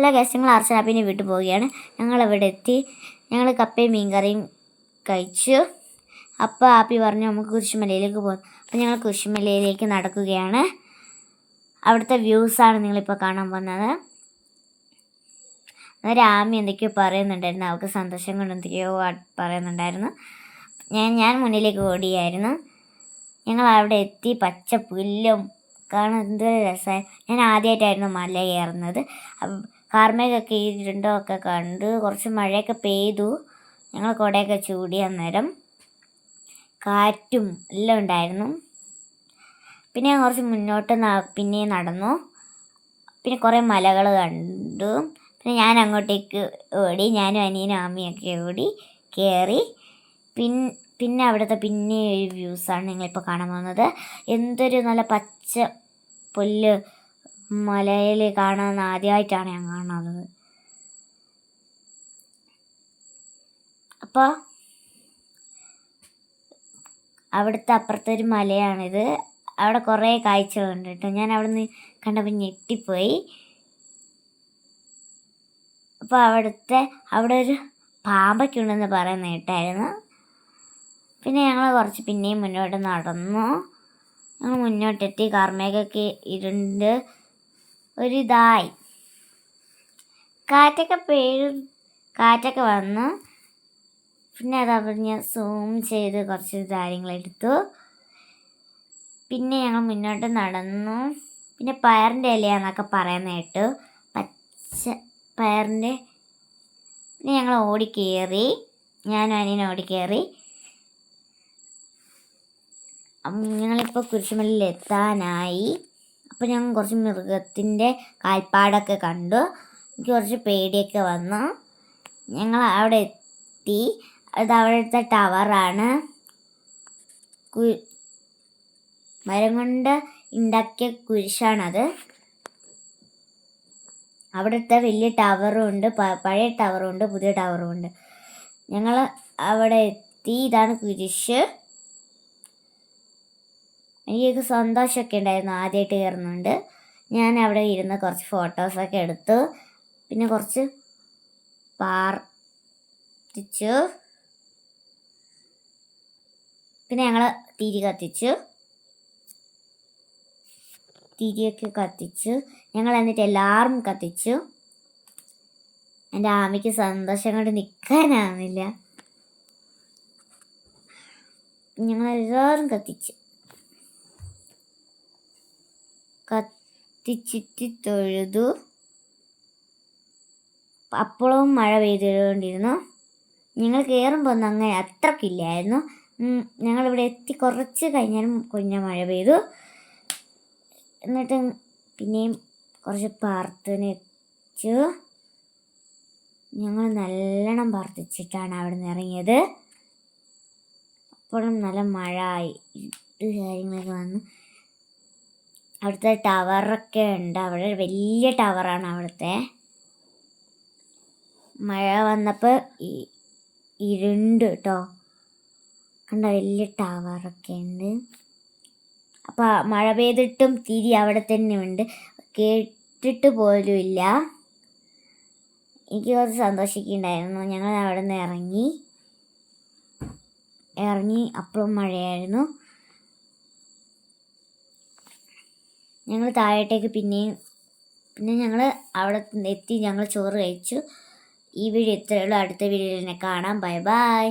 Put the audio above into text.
Hello നിങ്ങൾ ഞങ്ങൾ അർച്ചനാപ്പിനെ വീട്ടിൽ പോവുകയാണ്. ഞങ്ങൾ ഇവിടെ എത്തി. ഞങ്ങൾ കപ്പയും മീൻകറിയും കഴിച്ചു. അപ്പോൾ ആപ്പി പറഞ്ഞു നമുക്ക് കുരിശുമലയിലേക്ക് പോകും. അപ്പോൾ ഞങ്ങൾ കുരിശുമലയിലേക്ക് നടക്കുകയാണ്. അവിടുത്തെ വ്യൂസാണ് നിങ്ങളിപ്പോൾ കാണാൻ പോകുന്നത് അന്നേരം ആമി എന്തൊക്കെയോ പറയുന്നുണ്ടായിരുന്നു. അവൾക്ക് സന്തോഷം കൊണ്ട് എന്തൊക്കെയോ പറയുന്നുണ്ടായിരുന്നു. ഞാൻ ഞാൻ മുന്നിലേക്ക് ഓടിയായിരുന്നു. ഞങ്ങൾ അവിടെ എത്തി. പച്ച പുല്ലും കാണാൻ എന്തൊരു രസമായി. ഞാൻ ആദ്യമായിട്ടായിരുന്നു മല കയറുന്നത്. കാർമേഘമൊക്കെ ഇരുണ്ടോ ഒക്കെ കണ്ട് കുറച്ച് മഴയൊക്കെ പെയ്തു. ഞങ്ങൾ കുടയൊക്കെ ചൂടിയ അന്നേരം കാറ്റും എല്ലാം ഉണ്ടായിരുന്നു. പിന്നെ ഞാൻ കുറച്ച് മുന്നോട്ട് പിന്നെ നടന്നു. പിന്നെ കുറേ മലകൾ കണ്ടു. പിന്നെ ഞാൻ അങ്ങോട്ടേക്ക് ഓടി ഞാനും അനിയനും അമ്മയൊക്കെ ഓടി കയറി. പിൻ പിന്നെ അവിടുത്തെ പിന്നെ ഒരു വ്യൂസാണ് നിങ്ങളിപ്പോൾ കാണാൻ പോകുന്നത്. എന്തൊരു നല്ല പച്ച പുല്ല് മലയിൽ കാണാൻ ആദ്യമായിട്ടാണ് ഞാൻ കാണുന്നത്. അപ്പോൾ അവിടുത്തെ അപ്പുറത്തെ ഒരു മലയാണിത്. അവിടെ കുറേ കാഴ്ചകളുണ്ട് കേട്ടോ. ഞാൻ അവിടെ നിന്ന് കണ്ടപ്പോൾ ഞെട്ടിപ്പോയി. അപ്പോൾ അവിടുത്തെ അവിടെ ഒരു പാമ്പൊക്കെ ഉണ്ടെന്ന് പറയുന്ന കേട്ടായിരുന്നു. പിന്നെ ഞങ്ങൾ കുറച്ച് പിന്നെയും മുന്നോട്ട് നടന്നു. ഞങ്ങൾ മുന്നോട്ടെത്തി. കാർമേഘമൊക്കെ ഇരുണ്ട് ഒരിതായി. കാറ്റൊക്കെ പെയ്തു കാറ്റൊക്കെ വന്ന്. പിന്നെ അത് പറഞ്ഞ് സൂം ചെയ്ത് കുറച്ച് കാര്യങ്ങളെടുത്തു പിന്നെ ഞങ്ങൾ മുന്നോട്ട് നടന്നു. പിന്നെ പയറിന്റെ ഇലയാന്നൊക്കെ പറയുന്ന പച്ച പയറിന്റെ പിന്നെ ഞങ്ങൾ ഓടിക്കേറി ഞാനും അനിയനും ഓടിക്കേറി ഞങ്ങളിപ്പോൾ കുരിശുമലയിൽ എത്താനായി അപ്പോൾ ഞാൻ കുറച്ച് മൃഗത്തിന്റെ കാൽപ്പാടൊക്കെ കണ്ടു. എനിക്ക് കുറച്ച് പേടിയൊക്കെ വന്നു. ഞങ്ങൾ അവിടെ എത്തി. അത് അവിടുത്തെ ടവറാണ്. കു മരം കൊണ്ട് ഉണ്ടാക്കിയ കുരിശാണത്. അവിടുത്തെ വലിയ ടവറും ഉണ്ട്. പഴയ ടവറും ഉണ്ട് പുതിയ ടവറും ഉണ്ട്. ഞങ്ങൾ അവിടെ എത്തി. ഇതാണ് കുരിശ്. എനിക്ക് സന്തോഷമൊക്കെ ഉണ്ടായിരുന്നു ആദ്യമായിട്ട് കയറുന്നുണ്ട് ഞാൻ അവിടെ ഇരുന്ന് കുറച്ച് ഫോട്ടോസൊക്കെ എടുത്തു. പിന്നെ കുറച്ച് പാർത്തിച്ചു പിന്നെ ഞങ്ങൾ തിരി കത്തിച്ചു. തിരിയൊക്കെ കത്തിച്ചു. ഞങ്ങൾ എന്നിട്ട് എല്ലാവരും കത്തിച്ചു. എന്റെ ആമയ്ക്ക് സന്തോഷം കൊണ്ട് നിൽക്കാനാവുന്നില്ല ഞങ്ങൾ എല്ലാവരും കത്തിച്ചു. കത്തിച്ചിട്ട് തൊഴുതു അപ്പോഴും മഴ പെയ്തുകൊണ്ടിരുന്നു. ഞങ്ങൾ കയറുമ്പോൾ ഒന്നും അങ്ങനെ അത്രക്കില്ലായിരുന്നു. ഞങ്ങളിവിടെ എത്തി കുറച്ച് കഴിഞ്ഞാലും കുഞ്ഞ മഴ പെയ്തു. എന്നിട്ട് പിന്നെയും കുറച്ച് പ്രാർത്ഥന വെച്ചു. ഞങ്ങൾ നല്ലോണം പ്രാർത്ഥിച്ചിട്ടാണ് അവിടെ നിന്ന് ഇറങ്ങിയത്. അപ്പോഴും നല്ല മഴ ആയി. കാര്യങ്ങളൊക്കെ വന്നു. അവിടുത്തെ ടവറൊക്കെ ഉണ്ട്. അവിടെ വലിയ ടവറാണ് അവിടുത്തെ. മഴ വന്നപ്പോൾ ഇരുണ്ട് കേട്ടോ കണ്ട വലിയ ടവറൊക്കെ ഉണ്ട്. അപ്പോൾ മഴ പെയ്തിട്ടും തിരി അവിടെ തന്നെ ഉണ്ട്. കേട്ടിട്ട് പോലും ഇല്ല. എനിക്ക് കുറച്ച് സന്തോഷിക്കുന്നുണ്ടായിരുന്നു. ഞങ്ങൾ അവിടെ നിന്ന് ഇറങ്ങി. ഇറങ്ങി അപ്പോഴും മഴയായിരുന്നു. ഞങ്ങൾ താഴോട്ടേക്ക് പിന്നെയും പിന്നെ ഞങ്ങൾ അവിടെ എത്തി ഞങ്ങൾ ചോറ് കഴിച്ചു. ഈ വീഡിയോ ഇത്രയുള്ളൂ അടുത്ത വീഡിയോയിൽ എന്നെ കാണാം. Bye bye.